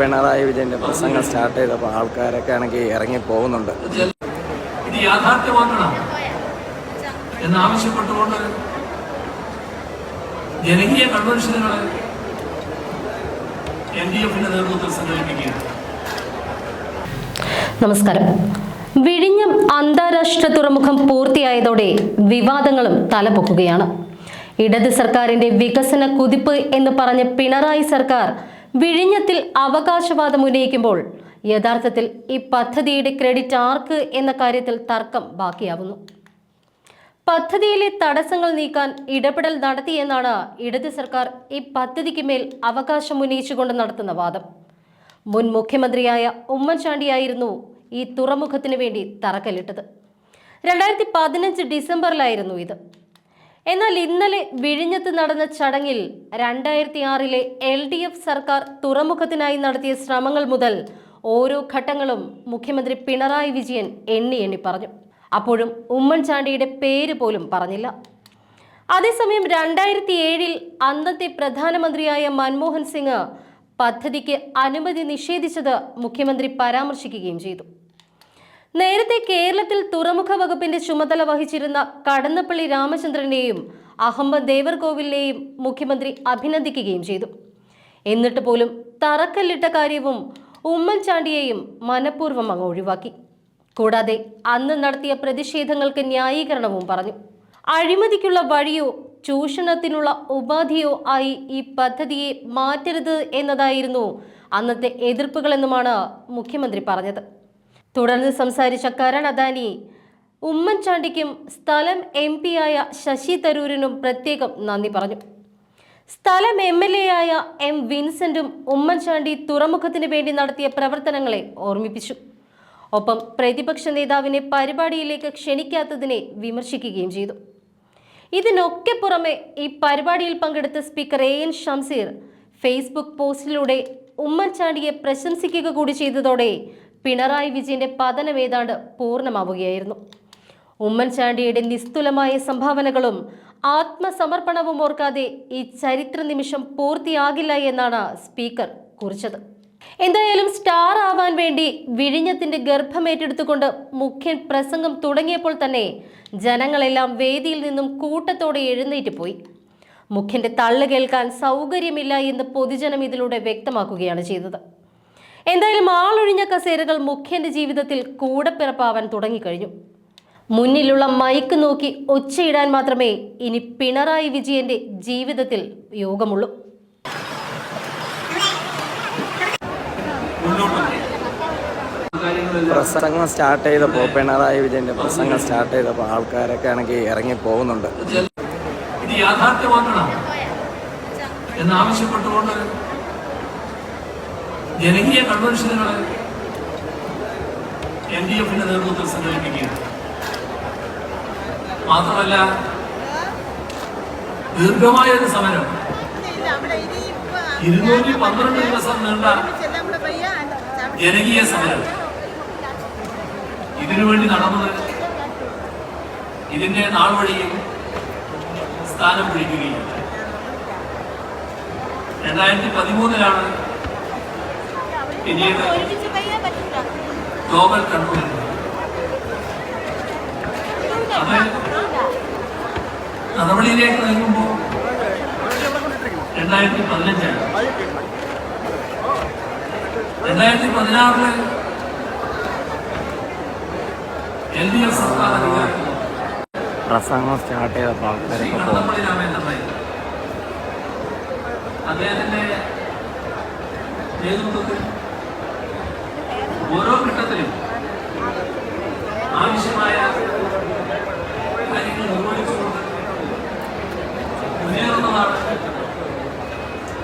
പിണറായി വിജയന്റെ പ്രസംഗം സ്റ്റാർട്ട് ചെയ്തപ്പോൾ ആൾക്കാരൊക്കെ ആണെങ്കിൽ ഇറങ്ങി പോകുന്നുണ്ട്. ഇത് യാഥാർത്ഥ്യമാക്കണം? എന്നാവശ്യപ്പെട്ടുകൊണ്ട് ജനകീയ കൺവെൻഷനുകൾ എൻ ഡി എഫിന്റെ നേതൃത്വത്തിൽ സംഘടിപ്പിക്കുകയാണ്. നമസ്കാരം. വിഴിഞ്ഞം അന്താരാഷ്ട്ര തുറമുഖം പൂർത്തിയായതോടെ വിവാദങ്ങളും തലപൊക്കുകയാണ്. ഇടത് സർക്കാരിന്റെ വികസന കുതിപ്പ് എന്ന് പറഞ്ഞ പിണറായി സർക്കാർ വിഴിഞ്ഞത്തിൽ അവകാശവാദം ഉന്നയിക്കുമ്പോൾ യഥാർത്ഥത്തിൽ ഈ പദ്ധതിയുടെ ക്രെഡിറ്റ് ആർക്ക് എന്ന കാര്യത്തിൽ തർക്കം ബാക്കിയാവുന്നു. പദ്ധതിയിലെ തടസ്സങ്ങൾ നീക്കാൻ ഇടപെടൽ നടത്തിയെന്നാണ് ഇടത് സർക്കാർ ഈ പദ്ധതിക്ക് മേൽ അവകാശം ഉന്നയിച്ചുകൊണ്ട് നടത്തുന്ന വാദം. മുൻ മുഖ്യമന്ത്രിയായ ഉമ്മൻചാണ്ടിയായിരുന്നു ഈ തുറമുഖത്തിന് വേണ്ടി തറക്കല്ലിട്ടത്. രണ്ടായിരത്തി പതിനഞ്ച് ഡിസംബറിലായിരുന്നു ഇത്. എന്നാൽ ഇന്നലെ വിഴിഞ്ഞത്ത് നടന്ന ചടങ്ങിൽ രണ്ടായിരത്തി ആറിലെ എൽ ഡി എഫ് സർക്കാർ തുറമുഖത്തിനായി നടത്തിയ ശ്രമങ്ങൾ മുതൽ ഓരോ ഘട്ടങ്ങളും മുഖ്യമന്ത്രി പിണറായി വിജയൻ എണ്ണി എണ്ണി പറഞ്ഞു. അപ്പോഴും ഉമ്മൻചാണ്ടിയുടെ പേര് പോലും പറഞ്ഞില്ല. അതേസമയം രണ്ടായിരത്തി ഏഴിൽ അന്നത്തെ പ്രധാനമന്ത്രിയായ മൻമോഹൻ സിംഗ് പദ്ധതിക്ക് അനുമതി നിഷേധിച്ചത് മുഖ്യമന്ത്രി പരാമർശിക്കുകയും ചെയ്തു. നേരത്തെ കേരളത്തിൽ തുറമുഖ വകുപ്പിന്റെ ചുമതല വഹിച്ചിരുന്ന കടന്നപ്പള്ളി രാമചന്ദ്രനെയും അഹമ്മദ് ദേവർകോവിലിനെയും മുഖ്യമന്ത്രി അഭിനന്ദിക്കുകയും ചെയ്തു. എന്നിട്ട് പോലും തറക്കല്ലിട്ട കാര്യവും ഉമ്മൻചാണ്ടിയെയും മനഃപൂർവം അങ്ങ് ഒഴിവാക്കി. കൂടാതെ അന്ന് നടത്തിയ പ്രതിഷേധങ്ങൾക്ക് ന്യായീകരണവും പറഞ്ഞു. അഴിമതിക്കുള്ള വഴിയോ ചൂഷണത്തിനുള്ള ഉപാധിയോ ആയി ഈ പദ്ധതിയെ മാറ്റരുത് എന്നതായിരുന്നു അന്നത്തെ എതിർപ്പുകളെന്നുമാണ് മുഖ്യമന്ത്രി പറഞ്ഞത്. തുടർന്ന് സംസാരിച്ച കരൺ അദാനി ഉമ്മൻചാണ്ടിക്കും സ്ഥലം എം ആയ ശശി തരൂരിനും പ്രത്യേകം നന്ദി പറഞ്ഞു. സ്ഥലം എം എൽ എ ആയ എം വിൻസെന്റും ഉമ്മൻചാണ്ടി തുറമുഖത്തിന് വേണ്ടി നടത്തിയ പ്രവർത്തനങ്ങളെ ഓർമ്മിപ്പിച്ചു. ഒപ്പം പ്രതിപക്ഷ നേതാവിനെ പരിപാടിയിലേക്ക് ക്ഷണിക്കാത്തതിനെ വിമർശിക്കുകയും ചെയ്തു. ഇതിനൊക്കെ പുറമെ ഈ പരിപാടിയിൽ പങ്കെടുത്ത speaker A N Shamseer Facebook പോസ്റ്റിലൂടെ ഉമ്മൻചാണ്ടിയെ പ്രശംസിക്കുക കൂടി ചെയ്തതോടെ പിണറായി വിജയന്റെ പതനം ഏതാണ്ട് പൂർണമാവുകയായിരുന്നു. ഉമ്മൻചാണ്ടിയുടെ നിസ്തുലമായ സംഭാവനകളും ആത്മസമർപ്പണവും ഓർക്കാതെ ഈ ചരിത്ര നിമിഷം പൂർത്തിയാകില്ല എന്നാണ് സ്പീക്കർ കുറിച്ചത്. എന്തായാലും സ്റ്റാർ ആവാൻ വേണ്ടി വിഴിഞ്ഞത്തിന്റെ ഗർഭം ഏറ്റെടുത്തുകൊണ്ട് മുഖ്യൻ പ്രസംഗം തുടങ്ങിയപ്പോൾ തന്നെ ജനങ്ങളെല്ലാം വേദിയിൽ നിന്നും കൂട്ടത്തോടെ എഴുന്നേറ്റ് പോയി. മുഖ്യന്റെ തള്ളു കേൾക്കാൻ സൗകര്യമില്ല എന്ന് പൊതുജനം ഇതിലൂടെ വ്യക്തമാക്കുകയാണ് ചെയ്തത്. എന്തായാലും ആളൊഴിഞ്ഞ കസേരകൾ മുഖ്യന്റെ ജീവിതത്തിൽ കൂടപ്പിറപ്പാവാൻ തുടങ്ങിക്കഴിഞ്ഞു. മുന്നിലുള്ള മൈക്ക് നോക്കി ഒച്ചയിടാൻ മാത്രമേ ഇനി പിണറായി വിജയന്റെ ജീവിതത്തിൽ യോഗമുള്ളൂ. പ്രസംഗം സ്റ്റാർട്ട് ചെയ്തപ്പോൾ പിണറായി വിജയന്റെ പ്രസംഗം സ്റ്റാർട്ട് ചെയ്തപ്പോൾ ആൾക്കാരൊക്കെ ആണെങ്കിൽ ഇറങ്ങി പോകുന്നുണ്ട്. ഇത് യാഥാർത്ഥ്യമാക്കണം. എന്നാവശ്യപ്പെട്ടുകൊണ്ട് ജനകീയ കൺവെൻഷനുകൾ എൻ ഡി എഫിന്റെ നേതൃത്വത്തിൽ സംഘടിപ്പിക്കുകയാണ്. മാത്രമല്ല ദീർഘമായ ഒരു സമരം. ഇരുന്നൂറ്റി പന്ത്രണ്ട് ദിവസം നീണ്ട ജനകീയ സമരം. ഇതിനുവേണ്ടി നടന്നത് ഇതിന്റെ നാൾ വഴിയും സ്ഥാനം പിടിക്കുകയും രണ്ടായിരത്തി പതിമൂന്നിലാണ് പിന്നീട് അത് നടപടിയിലേക്ക് നൽകുമ്പോ രണ്ടായിരത്തി പതിനഞ്ചാണ് രണ്ടായിരത്തി പതിനാറിൽ എൽ ഡി എഫ് സർക്കാർ അധികാരത്തിൽ പ്രസംഗം സ്റ്റാർട്ട് ചെയ്തപ്പോൾ ആൾക്കാരൊക്കെ പോകും അദ്ദേഹത്തിന്റെ നേതൃത്വത്തിൽ ഓരോ ഘട്ടത്തിലും ആവശ്യമായ കാര്യങ്ങൾ നിർവഹിച്ചുകൊണ്ട് മുന്നേറുന്നതാണ്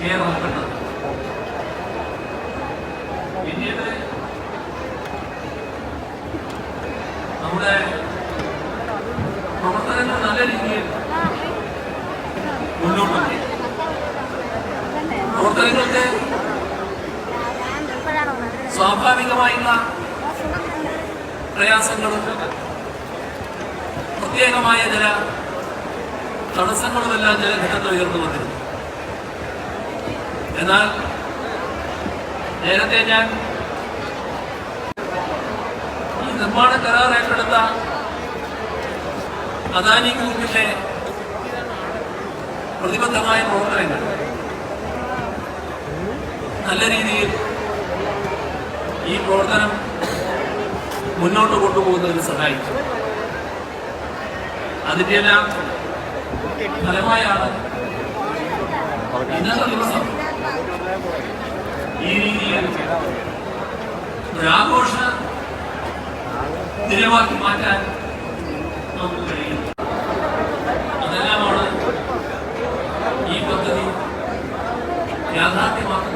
കേരളം കണ്ടത്. പിന്നീട് നമ്മുടെ പ്രവർത്തനങ്ങൾ നല്ല രീതിയിൽ മുന്നോട്ട് പ്രവർത്തനങ്ങൾക്ക് സ്വാഭാവികമായുള്ള പ്രയാസങ്ങളും പ്രത്യേകമായ ചില തടസ്സങ്ങളുമെല്ലാം ചില ഘട്ടത്തിൽ ഉയർന്നു വന്നിരുന്നു. എന്നാൽ നേരത്തെ ഞാൻ ഈ നിർമ്മാണ കരാർ ഏറ്റെടുത്ത അദാനി ഗ്രൂപ്പിലെ പ്രതിബദ്ധമായ പ്രവർത്തനങ്ങൾ നല്ല രീതിയിൽ ഈ പ്രവർത്തനം മുന്നോട്ട് കൊണ്ടുപോകുന്നതിന് സഹായിച്ചു. അതിന്റെയെല്ലാം ഫലമായാണ് ഇന്നത്തെ ദിവസം. ഈ രീതിയിൽ ഒരാഘോഷ ദിനമാക്കി മാറ്റാൻ നമുക്ക് കഴിയും. അതെല്ലാമാണ് ഈ പദ്ധതി യാഥാർത്ഥ്യമാക്കുന്നതിന്